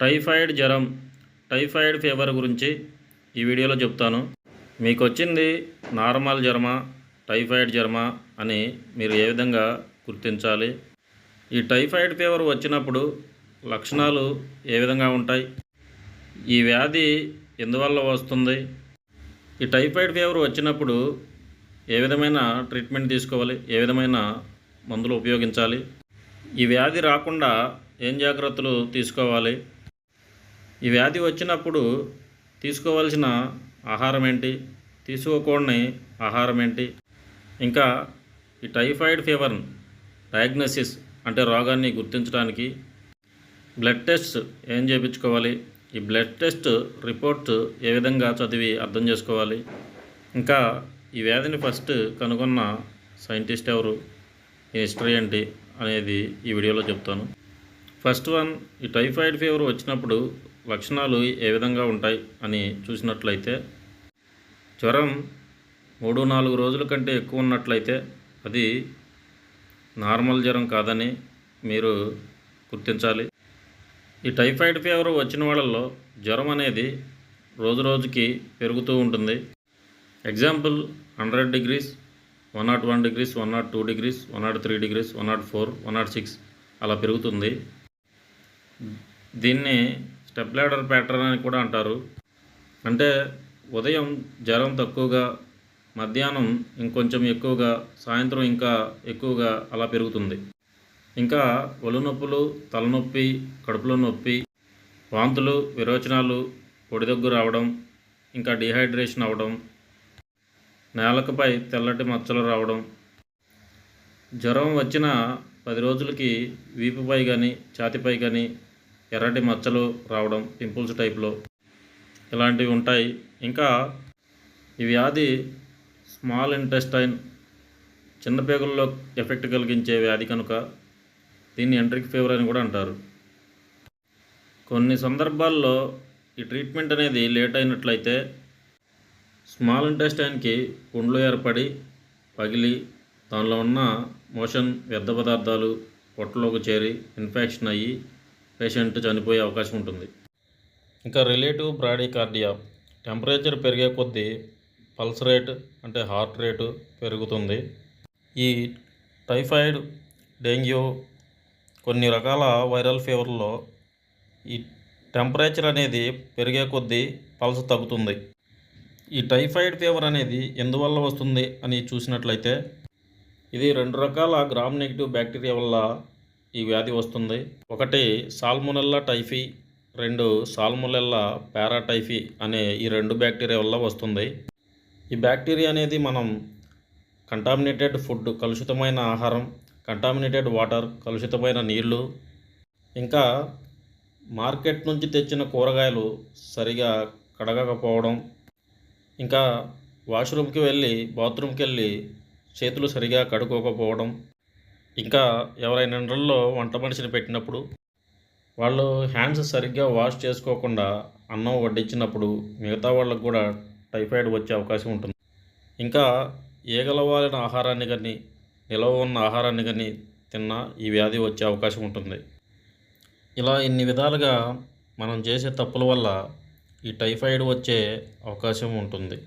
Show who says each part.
Speaker 1: Typhoid జ్వరం typhoid fever గురించి ఈ వీడియోలో చెప్తాను. మీకు వచ్చింది నార్మల్ జ్వరమా టైఫాయిడ్ జ్వరమా అని మీరు ఏ విధంగా గుర్తించాలి? ఈ టైఫాయిడ్ ఫీవర్ వచ్చినప్పుడు లక్షణాలు ఏ విధంగా ఉంటాయి? ఈ వ్యాధి ఎందువల్ల వస్తుంది? ఈ టైఫాయిడ్ ఫీవర్ వచ్చినప్పుడు ఏ విధమైన ట్రీట్మెంట్ తీసుకోవాలి? ఏ విధమైన మందులు ఉపయోగించాలి? ఈ వ్యాధి రాకుండా ఏం జాగ్రత్తలు తీసుకోవాలి? ఈ వ్యాధి వచ్చినప్పుడు తీసుకోవాల్సిన ఆహారం ఏంటి తీసుకోకూడని ఆహారం ఏంటి ఇంకా ఈ టైఫాయిడ్ ఫీవర్ డయాగ్నోసిస్ అంటే రోగాన్ని గుర్తించడానికి బ్లడ్ టెస్ట్ ఏం చేయించుకోవాలి ఈ బ్లడ్ టెస్ట్ రిపోర్ట్ ఏ విధంగా చదివి అర్థం చేసుకోవాలి? ఇంకా ఈ వ్యాధిని ఫస్ట్ కనుగొన్న సైంటిస్ట్ ఎవరు? ఈ హిస్టరీ ఏంటి అనేది ఈ వీడియోలో చెప్తాను. ఫస్ట్ వన్ ఈ టైఫాయిడ్ ఫీవర్ వచ్చినప్పుడు లక్షణాలు ఏ విధంగా ఉంటాయి అని చూసినట్లయితే జ్వరం మూడు నాలుగు రోజుల కంటే ఎక్కువ ఉన్నట్లయితే అది నార్మల్ జ్వరం కాదని మీరు గుర్తించాలి. ఈ టైఫాయిడ్ ఫీవర్ వచ్చిన వాళ్ళల్లో జ్వరం అనేది రోజు రోజుకి పెరుగుతూ ఉంటుంది. Example hundred degrees one nought one degrees one nought two degrees one nought three degrees one nought four one nought six అలా పెరుగుతుంది. దీన్ని స్టెప్ లాడర్ ప్యాటర్న్ అని కూడా అంటారు. అంటే ఉదయం జ్వరం తక్కువగా మధ్యాహ్నం ఇంకొంచెం ఎక్కువగా సాయంత్రం ఇంకా ఎక్కువగా అలా పెరుగుతుంది. ఇంకా ఒళ్ళు నొప్పులు తలనొప్పి కడుపులో నొప్పి వాంతులు విరోచనాలు పొడిదగ్గు రావడం ఇంకా డిహైడ్రేషన్ అవ్వడం నేలకపై తెల్లటి మచ్చలు రావడం. జ్వరం వచ్చిన పది రోజులకి వీపుపై కానీ ఛాతిపై కానీ ఎర్రటి మచ్చలు రావడం పింపుల్స్ టైప్లో ఇలాంటివి ఉంటాయి. ఇంకా ఈ వ్యాధి స్మాల్ ఇంటెస్టైన్ చిన్న పేగుల్లో ఎఫెక్ట్ కలిగించే వ్యాధి కనుక దీన్ని ఎంట్రిక్ ఫీవర్ అని కూడా అంటారు. కొన్ని సందర్భాల్లో ఈ ట్రీట్మెంట్ అనేది లేట్ అయినట్లయితే స్మాల్ ఇంటెస్టైన్కి పుండ్లు ఏర్పడి పగిలి దానిలో ఉన్న మోషన్ వ్యర్థ పదార్థాలు పొట్టలోకి చేరి ఇన్ఫెక్షన్ అయ్యి పేషెంట్ చనిపోయే అవకాశం ఉంటుంది. ఇంకా రిలేటివ్ బ్రాడీకార్డియా. టెంపరేచర్ పెరిగే కొద్దీ పల్స్ రేట్ అంటే హార్ట్ రేటు పెరుగుతుంది. ఈ టైఫాయిడ్ డెంగ్యూ కొన్ని రకాల వైరల్ ఫీవర్లో ఈ టెంపరేచర్ అనేది పెరిగే కొద్దీ పల్స్ తగ్గుతుంది. ఈ టైఫాయిడ్ ఫీవర్ అనేది ఎందువల్ల వస్తుంది అని చూసినట్లయితే ఇది రెండు రకాల గ్రామ్ నెగిటివ్ బ్యాక్టీరియా వల్ల ఈ వ్యాధి వస్తుంది. ఒకటి సాల్మొనెల్లా టైఫీ రెండు సాల్మొనెల్లా పారాటైఫీ అనే ఈ రెండు బ్యాక్టీరియా వల్ల వస్తుంది. ఈ బ్యాక్టీరియా అనేది మనం కంటామినేటెడ్ ఫుడ్ కలుషితమైన ఆహారం కంటామినేటెడ్ వాటర్ కలుషితమైన నీళ్ళు ఇంకా మార్కెట్ నుంచి తెచ్చిన కూరగాయలు సరిగా కడగకపోవడం ఇంకా వాష్రూమ్కి వెళ్ళి బాత్రూమ్కి వెళ్ళి చేతులు సరిగా కడుక్కోకపోవడం ఇంకా ఎవరైనా ఇండ్లలో వంట మనిషిని పెట్టినప్పుడు వాళ్ళు హ్యాండ్స్ సరిగ్గా వాష్ చేసుకోకుండా అన్నం వడ్డించినప్పుడు మిగతా వాళ్ళకు కూడా టైఫాయిడ్ వచ్చే అవకాశం ఉంటుంది. ఇంకా ఏగలవాలిన ఆహారాన్ని కానీ నిలవ ఉన్న ఆహారాన్ని కానీ తిన్నా ఈ వ్యాధి వచ్చే అవకాశం ఉంటుంది. ఇలా ఇన్ని విధాలుగా మనం చేసే తప్పుల వల్ల ఈ టైఫాయిడ్ వచ్చే అవకాశం ఉంటుంది.